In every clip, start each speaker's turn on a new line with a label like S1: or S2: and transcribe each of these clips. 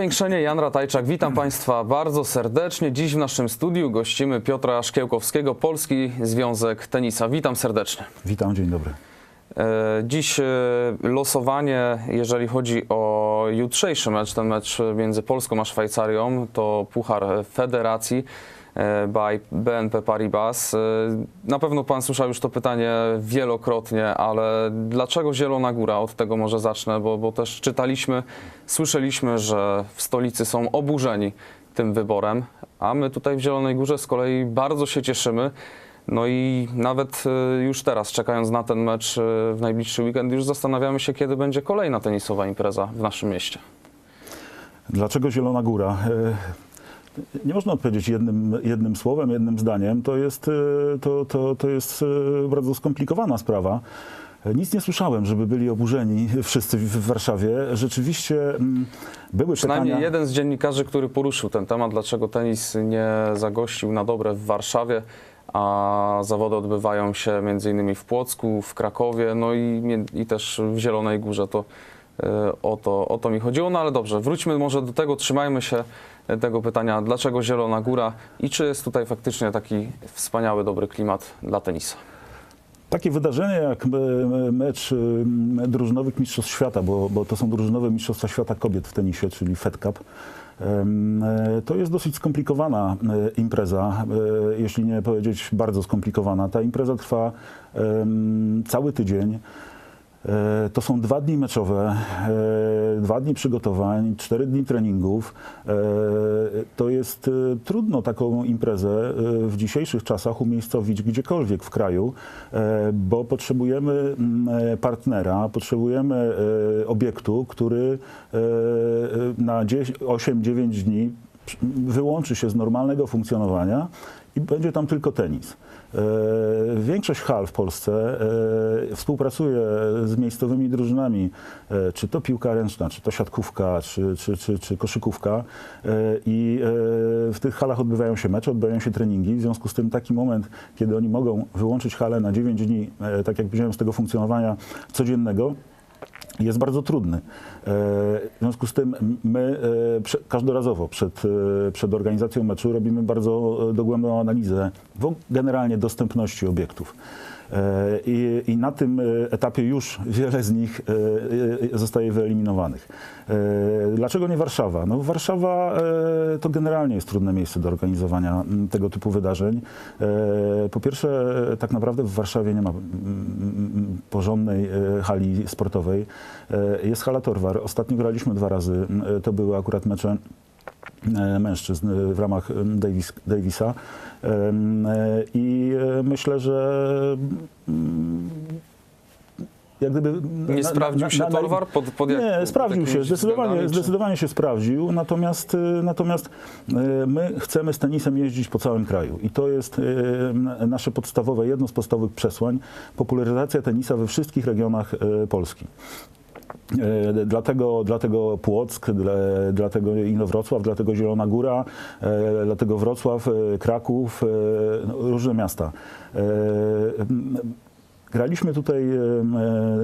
S1: Powiększenie Jan Ratajczak. Witam Państwa bardzo serdecznie. Dziś w naszym studiu gościmy Piotra Szkiełkowskiego, Polski Związek Tenisa. Witam serdecznie.
S2: Witam, dzień dobry.
S1: E, Dziś e, losowanie, jeżeli chodzi o jutrzejszy mecz, ten mecz między Polską a Szwajcarią, to Puchar Federacji by BNP Paribas. E, Na pewno Pan słyszał już to pytanie wielokrotnie, ale dlaczego Zielona Góra? Od tego może zacznę, bo, bo też czytaliśmy, słyszeliśmy, że w stolicy są oburzeni tym wyborem, a my tutaj w Zielonej Górze z kolei bardzo się cieszymy. No i nawet y, już teraz, czekając na ten mecz w najbliższy weekend, już zastanawiamy się, kiedy będzie kolejna tenisowa impreza w naszym mieście.
S2: Dlaczego Zielona Góra? Nie można odpowiedzieć jednym, jednym słowem, jednym zdaniem. To jest, e, to, to, to jest e, bardzo skomplikowana sprawa. Nic nie słyszałem, żeby byli oburzeni wszyscy w Warszawie. Rzeczywiście mm, były
S1: Przynajmniej
S2: pytania...
S1: jeden z dziennikarzy, który poruszył ten temat, dlaczego tenis nie zagościł na dobre w Warszawie, a zawody odbywają się m.in. w Płocku, w Krakowie, no i, i też w Zielonej Górze. To y, o, to o to mi chodziło. No ale dobrze, wróćmy może do tego, trzymajmy się y, tego pytania, dlaczego Zielona Góra i czy jest tutaj faktycznie taki wspaniały, dobry klimat dla tenisa.
S2: Takie wydarzenie jak e, mecz e, drużynowych Mistrzostw Świata, bo, bo to są drużynowe Mistrzostwa Świata kobiet w tenisie, czyli Fed Cup. e, To jest dosyć skomplikowana e, impreza, e, jeśli nie powiedzieć bardzo skomplikowana. Ta impreza trwa cały tydzień. E, To są dwa dni meczowe, e, dwa dni przygotowań, cztery dni treningów. E, To jest trudno taką imprezę w dzisiejszych czasach umiejscowić gdziekolwiek w kraju, bo potrzebujemy mm, partnera, potrzebujemy obiektu, który na 8-9 dni wyłączy się z normalnego funkcjonowania i będzie tam tylko tenis. E, Większość hal w Polsce e, współpracuje z miejscowymi drużynami, e, czy to piłka ręczna, czy to siatkówka, czy, czy, czy, czy koszykówka. I w tych halach odbywają się mecze, odbywają się treningi, w związku z tym taki moment, kiedy oni mogą wyłączyć halę na 9 dni, tak jak powiedziałem, z tego funkcjonowania codziennego, jest bardzo trudny. E, W związku z tym my e, każdorazowo przed, e, przed organizacją meczu robimy bardzo dogłębną analizę generalnie dostępności obiektów. E, I, I na tym e, etapie już wiele z nich e, zostaje wyeliminowanych. Dlaczego nie Warszawa? No Warszawa to generalnie jest trudne miejsce do organizowania tego typu wydarzeń. Po pierwsze, tak naprawdę w Warszawie nie ma porządnej hali sportowej. Jest hala Torwar. Ostatnio graliśmy dwa razy. To były akurat mecze mężczyzn e, w ramach em, Davis, Davisa. E, I e, myślę, że mm, jak gdyby...
S1: Nie sprawdził się Torwar? Pod- pod jak-
S2: nie, sprawdził się, zdecydowanie, zdecydowanie się sprawdził, natomiast, e, natomiast e, my chcemy z tenisem jeździć po całym kraju i to jest e, nasze podstawowe, jedno z podstawowych przesłań, popularyzacja tenisa we wszystkich regionach e, Polski. E, Dlatego, dlatego Płock, dla, dlatego Inowrocław, dlatego Zielona Góra, e, dlatego Wrocław, e, Kraków, no, różne miasta. Graliśmy tutaj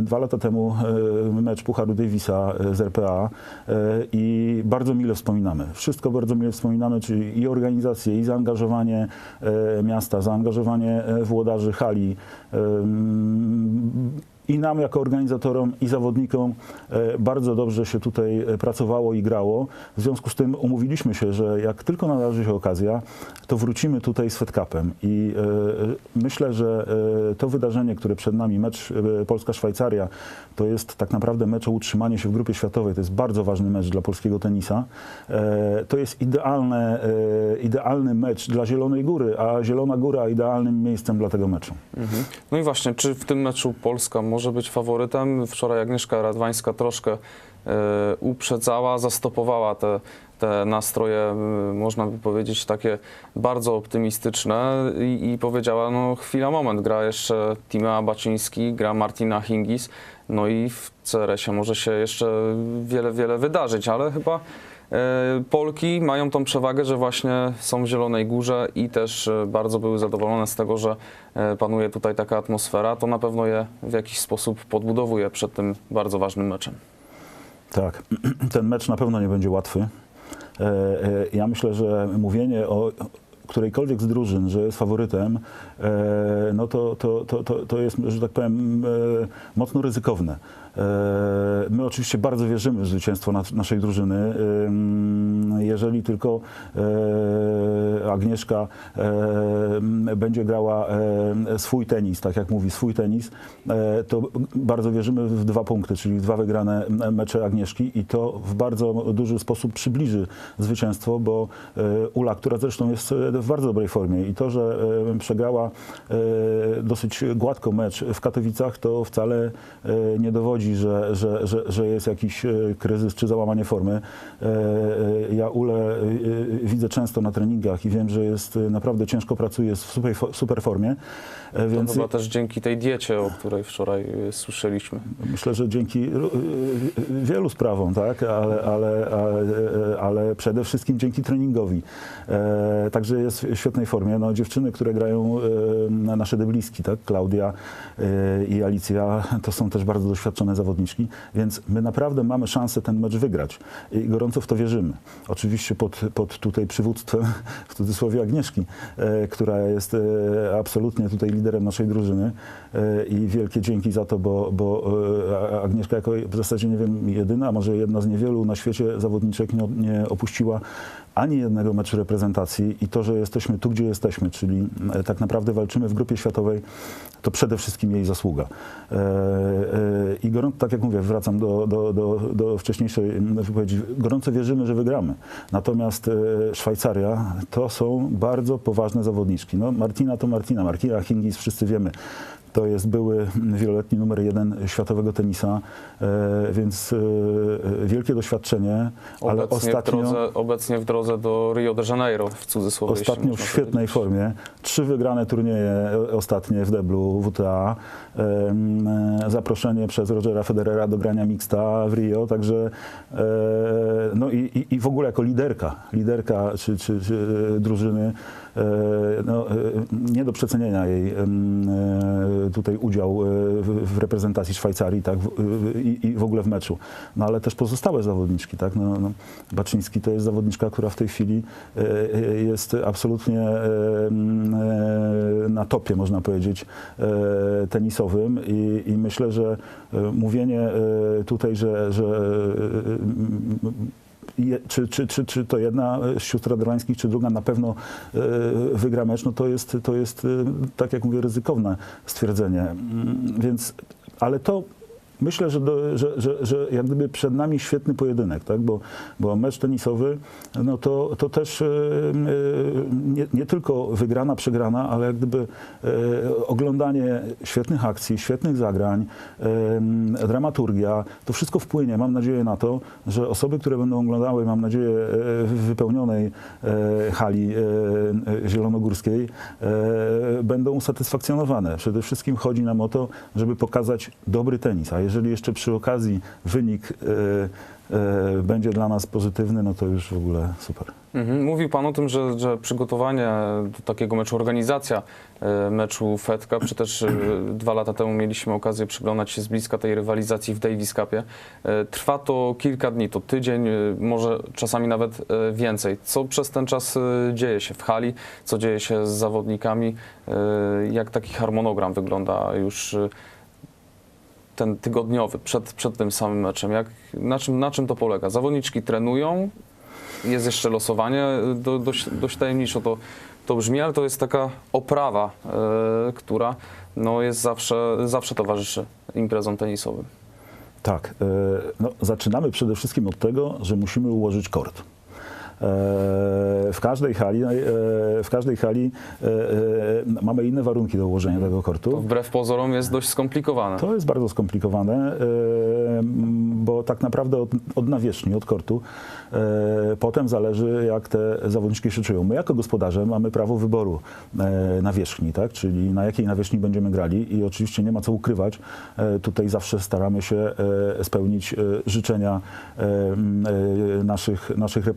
S2: dwa lata temu mecz Pucharu Davisa z RPA i bardzo mile wspominamy. Wszystko bardzo mile wspominamy, czyli i organizację, i zaangażowanie miasta, zaangażowanie włodarzy hali. I nam jako organizatorom i zawodnikom e, bardzo dobrze się tutaj e, pracowało i grało. W związku z tym umówiliśmy się, że jak tylko nadarzy się okazja, to wrócimy tutaj z Fed Cupem. I e, myślę, że to wydarzenie, które przed nami, mecz Polska-Szwajcaria, to jest tak naprawdę mecz o utrzymanie się w grupie światowej. To jest bardzo ważny mecz dla polskiego tenisa. To jest idealne, idealny mecz dla Zielonej Góry, a Zielona Góra idealnym miejscem dla tego meczu.
S1: Mhm. No i właśnie, czy w tym meczu Polska może być faworytem? Wczoraj Agnieszka Radwańska troszkę e, uprzedzała, zastopowała te, te nastroje, e, można by powiedzieć, takie bardzo optymistyczne i, i powiedziała, no chwila, moment, gra jeszcze Timea Baczyński, gra Martina Hingis, no i w CRS-ie może się jeszcze wiele, wiele wydarzyć, ale chyba Polki mają tą przewagę, że właśnie są w Zielonej Górze i też e, bardzo były zadowolone z tego, że e, panuje tutaj taka atmosfera. To na pewno je w jakiś sposób podbudowuje przed tym bardzo ważnym meczem.
S2: Tak, ten mecz na pewno nie będzie łatwy. E, e, Ja myślę, że mówienie o którejkolwiek z drużyn, że jest faworytem, e, no to, to, to, to, to jest, że tak powiem, e, mocno ryzykowne. E, My oczywiście bardzo wierzymy w zwycięstwo nas- naszej drużyny. Ym, Jeżeli tylko e, Agnieszka e, będzie grała e, swój tenis, tak jak mówi, swój tenis, e, to bardzo wierzymy w dwa punkty, czyli dwa wygrane mecze Agnieszki i to w bardzo duży sposób przybliży zwycięstwo, bo e, Ula, która zresztą jest e, w bardzo dobrej formie i to, że e, przegrała e, dosyć gładko mecz w Katowicach, to wcale e, nie dowodzi, że, że, że, że jest jakiś e, kryzys czy załamanie formy. E, e, Ja Ulę e, e, widzę często na treningach i wiem, że jest e, naprawdę ciężko pracuje, jest w super, super formie, e,
S1: To
S2: więc
S1: chyba też dzięki tej diecie, o której wczoraj słyszeliśmy.
S2: Myślę, że dzięki wielu sprawom, tak, ale, ale, ale, ale przede wszystkim dzięki treningowi. E, także jest w świetnej formie. No, dziewczyny, które grają e, na nasze debliski, tak, Klaudia e, i Alicja, to są też bardzo doświadczone zawodniczki, więc my naprawdę mamy szansę ten mecz wygrać i gorąco w to wierzymy. Oczywiście pod, pod tutaj przywództwem, w cudzysłowie Agnieszki, e, która jest e, absolutnie tutaj liderem naszej drużyny i wielkie dzięki za to, bo, bo Agnieszka jako w zasadzie, nie wiem, jedyna, może jedna z niewielu na świecie zawodniczek nie, nie opuściła ani jednego meczu reprezentacji i to, że jesteśmy tu, gdzie jesteśmy, czyli e, tak naprawdę walczymy w grupie światowej, to przede wszystkim jej zasługa. E, e, I gorąco, tak jak mówię, wracam do, do, do, do wcześniejszej wypowiedzi, gorąco wierzymy, że wygramy. Natomiast Szwajcaria to są bardzo poważne zawodniczki. No, Martina to Martina, Martina Hingis, wszyscy wiemy. To jest były wieloletni numer jeden światowego tenisa, e, więc e, wielkie doświadczenie, ale
S1: Obecnie,
S2: ostatnio...
S1: w drodze, obecnie w drodze do Rio de Janeiro, w cudzysłowie.
S2: Ostatnio w świetnej formie. Trzy wygrane turnieje ostatnie w deblu WTA. E, Zaproszenie przez Rogera Federera do grania mixta w Rio, także no i, i, w ogóle jako liderka, liderka czy, czy, czy drużyny, no, e, nie do przecenienia jej e, tutaj udział e, w, reprezentacji Szwajcarii tak, i, w ogóle w meczu. No ale też pozostałe zawodniczki, tak? No, no, Baczyński to jest zawodniczka, która w tej chwili e, e, jest absolutnie e, e, na topie, można powiedzieć, e, tenisowym i, i myślę, że e, mówienie e, tutaj, że, że e, czy, czy, czy, czy to jedna z sióstr Radowańskich, czy druga na pewno e, wygra mecz, no to jest, to jest, e, tak jak mówię, ryzykowne stwierdzenie. Mm, Więc, ale to myślę, że, do, że, że, że jak gdyby przed nami świetny pojedynek, tak? bo, bo mecz tenisowy, no to, to też e, e, nie, nie tylko wygrana, przegrana, ale jak gdyby e, oglądanie świetnych akcji, świetnych zagrań, dramaturgia, to wszystko wpłynie, mam nadzieję na to, że osoby, które będą oglądały, mam nadzieję, w wypełnionej hali zielonogórskiej, będą usatysfakcjonowane. Przede wszystkim chodzi nam o to, żeby pokazać dobry tenis, a jeżeli jeszcze przy okazji wynik e, e, będzie dla nas pozytywny, no to już w ogóle super.
S1: Mhm. Mówił Pan o tym, że, że przygotowanie do takiego meczu, organizacja e, meczu Cup, czy też dwa lata temu mieliśmy okazję przyglądać się z bliska tej rywalizacji w Davis Cupie. Trwa to kilka dni, to tydzień, może czasami nawet więcej. Co przez ten czas dzieje się w hali, co dzieje się z zawodnikami, jak taki harmonogram wygląda już ten tygodniowy, przed, przed tym samym meczem? Jak, na, czym, na czym to polega? Zawodniczki trenują, jest jeszcze losowanie, do, dość, dość tajemniczo to, to brzmi, ale to jest taka oprawa, e, która no, jest zawsze, zawsze towarzyszy imprezom tenisowym.
S2: Tak, e, no, zaczynamy przede wszystkim od tego, że musimy ułożyć kort. E, W każdej hali, e, w każdej hali e, mamy inne warunki do ułożenia tego
S1: To
S2: kortu.
S1: wbrew pozorom jest dość skomplikowane.
S2: To jest bardzo skomplikowane, bo tak naprawdę od, od nawierzchni, od kortu, potem zależy, jak te zawodniczki się czują. My jako gospodarze mamy prawo wyboru nawierzchni, tak? czyli na jakiej nawierzchni będziemy grali i oczywiście nie ma co ukrywać. Tutaj zawsze staramy się spełnić życzenia naszych, naszych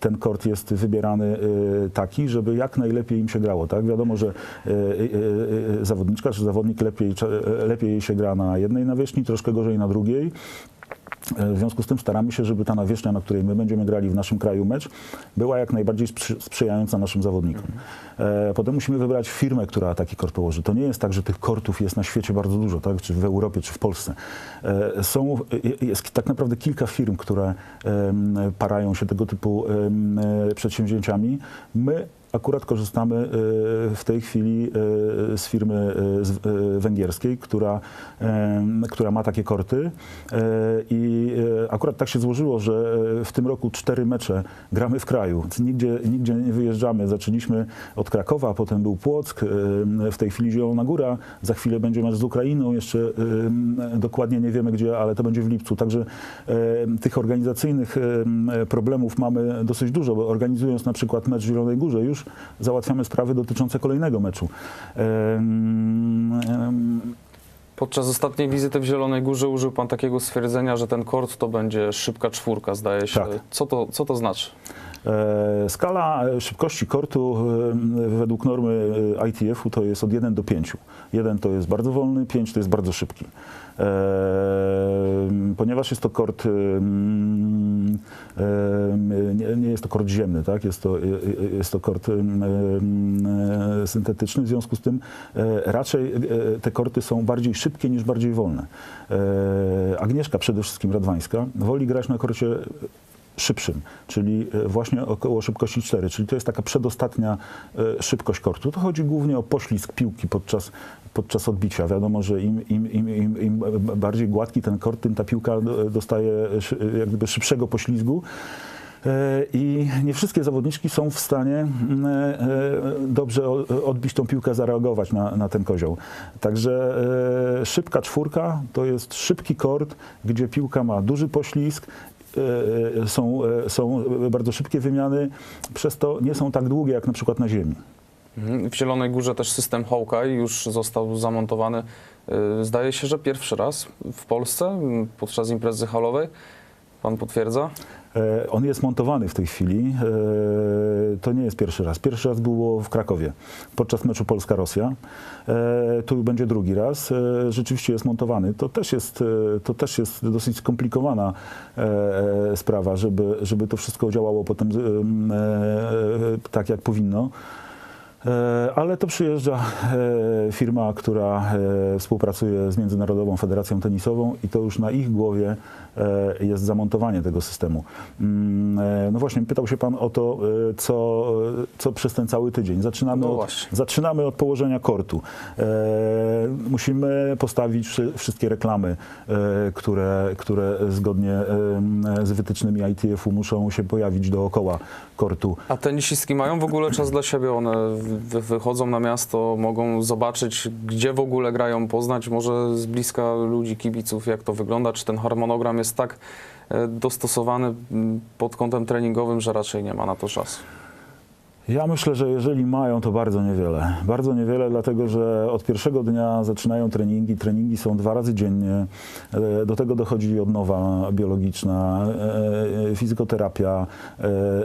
S2: Ten kort jest wybierany e, taki, żeby jak najlepiej im się grało. Tak? Wiadomo, że e, e, zawodniczka czy zawodnik lepiej, lepiej się gra na jednej nawierzchni, troszkę gorzej na drugiej. E, W związku z tym staramy się, żeby ta nawierzchnia, na której my będziemy grali w naszym kraju mecz, była jak najbardziej sprzy- sprzyjająca naszym zawodnikom. E, Potem musimy wybrać firmę, która taki kort położy. To nie jest tak, że tych kortów jest na świecie bardzo dużo, tak? czy w Europie, czy w Polsce. E, Są, jest tak naprawdę kilka firm, które parają się tego typu przedsięwzięciami. My Akurat korzystamy e, w tej chwili e, z firmy e, węgierskiej, która, która ma takie korty E, i e, akurat tak się złożyło, że e, w tym roku cztery mecze gramy w kraju. Nigdzie, nigdzie nie wyjeżdżamy. Zaczęliśmy od Krakowa, potem był Płock, w tej chwili Zielona Góra, za chwilę będzie mecz z Ukrainą, jeszcze dokładnie nie wiemy gdzie, ale to będzie w lipcu. Także tych organizacyjnych problemów mamy dosyć dużo, bo organizując na przykład mecz w Zielonej Górze już załatwiamy sprawy dotyczące kolejnego meczu.
S1: Podczas ostatniej wizyty w Zielonej Górze użył pan takiego stwierdzenia, że ten kort to będzie szybka czwórka, zdaje się.
S2: Tak.
S1: Co, to, co to znaczy?
S2: E, Skala e, szybkości kortu e, według normy ITF-u to jest od 1 do 5. 1 to jest bardzo wolny, 5 to jest bardzo szybki. Ponieważ jest to e, nie, nie jest to kort ziemny, tak? jest, to, e, e, jest to kort e, syntetyczny, w związku z tym e, raczej te korty są bardziej szybkie niż bardziej wolne. Agnieszka przede wszystkim Radwańska woli grać na korcie szybszym, czyli właśnie około szybkości 4, czyli to jest taka przedostatnia szybkość kortu. To chodzi głównie o poślizg piłki podczas, podczas odbicia. Wiadomo, że im, im, im, im, bardziej gładki ten kort, tym ta piłka dostaje jak gdyby szybszego poślizgu. E, I nie wszystkie zawodniczki są w stanie e, dobrze odbić tą piłkę, zareagować na, na ten kozioł. Także e, szybka czwórka to jest szybki kort, gdzie piłka ma duży poślizg, są, są bardzo szybkie wymiany, przez to nie są tak długie jak na przykład na ziemi.
S1: Mhm. W Zielonej Górze też system Hawkeye już został zamontowany. y, Zdaje się, że pierwszy raz w Polsce podczas imprezy halowej. Pan potwierdza?
S2: E, On jest montowany w tej chwili. E, To nie jest pierwszy raz. Pierwszy raz było w Krakowie podczas meczu Polska-Rosja. E, Tu będzie drugi raz. Rzeczywiście jest montowany. To też jest, to też jest dosyć skomplikowana sprawa, żeby, żeby to wszystko działało potem tak, jak powinno. E, Ale to przyjeżdża e, firma, która e, współpracuje z Międzynarodową Federacją Tenisową i to już na ich głowie jest zamontowanie tego systemu. Mm, No właśnie, pytał się Pan o to, co, co przez ten cały tydzień. Zaczynamy,
S1: No
S2: od, zaczynamy od położenia kortu. Musimy postawić wszy- wszystkie reklamy, które, które zgodnie z wytycznymi ITF-u muszą się pojawić dookoła kortu.
S1: A tenisistki mają w ogóle czas dla siebie? One wychodzą na miasto, mogą zobaczyć, gdzie w ogóle grają, poznać może z bliska ludzi, kibiców, jak to wygląda. Czy ten harmonogram jest tak e, dostosowany pod kątem treningowym, że raczej nie ma na to czasu?
S2: Ja myślę, że jeżeli mają, to bardzo niewiele. Bardzo niewiele, dlatego że od pierwszego dnia zaczynają treningi. Treningi są dwa razy dziennie. E, Do tego dochodzi odnowa biologiczna, e, e, fizykoterapia,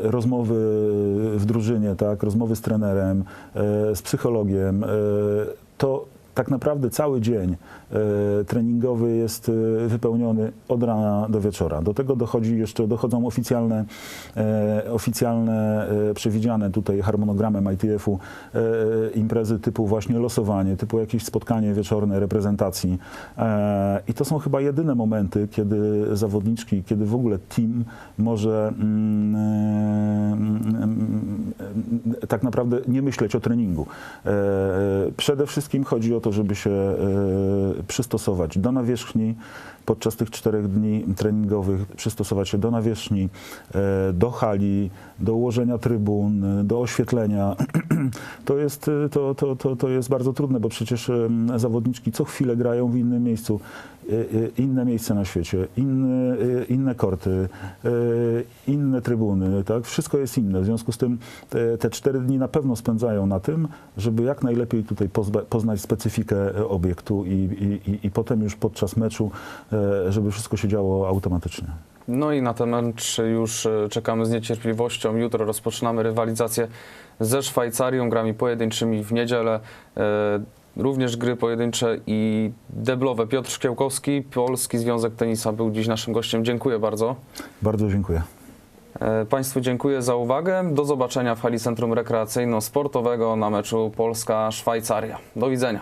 S2: rozmowy w drużynie, tak, rozmowy z trenerem, z psychologiem. To tak naprawdę cały dzień e, treningowy jest e, wypełniony od rana do wieczora. Do tego dochodzi jeszcze, dochodzą oficjalne, e, oficjalne przewidziane tutaj harmonogramem ITF-u imprezy typu właśnie losowanie, typu jakieś spotkanie wieczorne reprezentacji. I to są chyba jedyne momenty, kiedy zawodniczki, kiedy w ogóle team może mm, mm, tak naprawdę nie myśleć o treningu. Przede wszystkim chodzi o to, żeby się e, przystosować do nawierzchni podczas tych czterech dni treningowych, przystosować się do nawierzchni, e, do hali, do ułożenia trybun, e, do oświetlenia. To jest, e, to, to, to, to jest bardzo trudne, bo przecież em, zawodniczki co chwilę grają w innym miejscu, e, e, inne miejsce na świecie, inne, e, inne korty, e, inne trybuny, tak? Wszystko jest inne. W związku z tym te, te cztery dni na pewno spędzają na tym, żeby jak najlepiej tutaj poznać specyfikę e, obiektu i, i, i, potem już podczas meczu, e, żeby wszystko się działo automatycznie.
S1: No i na ten mecz już e, czekamy z niecierpliwością. Jutro rozpoczynamy rywalizację ze Szwajcarią, grami pojedynczymi w niedzielę. E, również gry pojedyncze i deblowe. Piotr Szkiełkowski, Polski Związek Tenisa był dziś naszym gościem. Dziękuję bardzo.
S2: Bardzo dziękuję.
S1: E, Państwu dziękuję za uwagę. Do zobaczenia w hali Centrum Rekreacyjno-Sportowego na meczu Polska-Szwajcaria. Do widzenia.